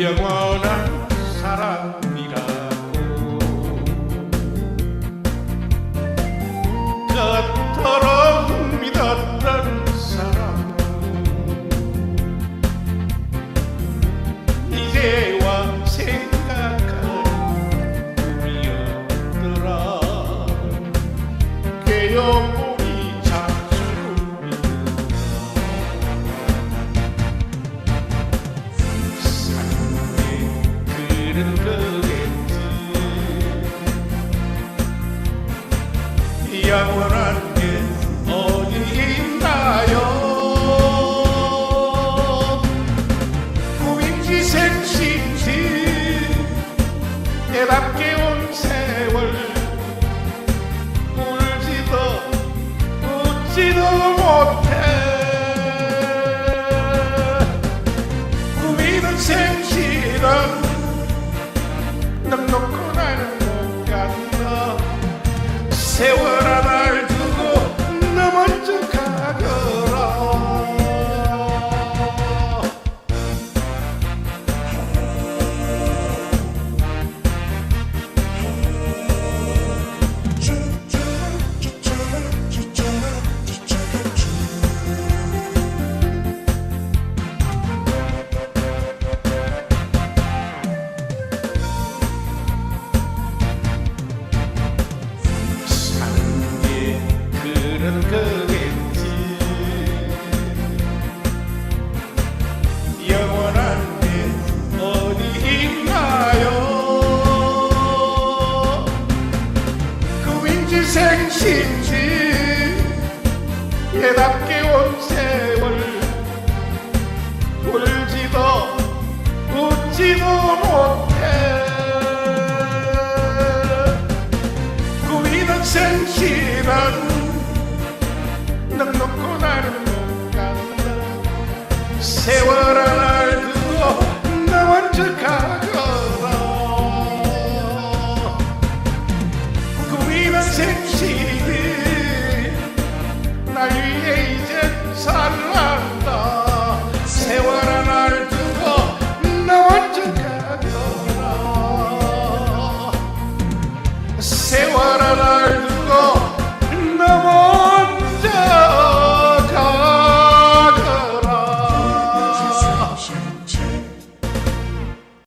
영원한 사랑. 흐르겠지 영원한 되는 거겠지. 영원한 게 어디 있나요? 그 왠지 생신지 대답 위해 이제 살란다. 세월아 날 두고 나 완전 가더라. 세월아 날 두고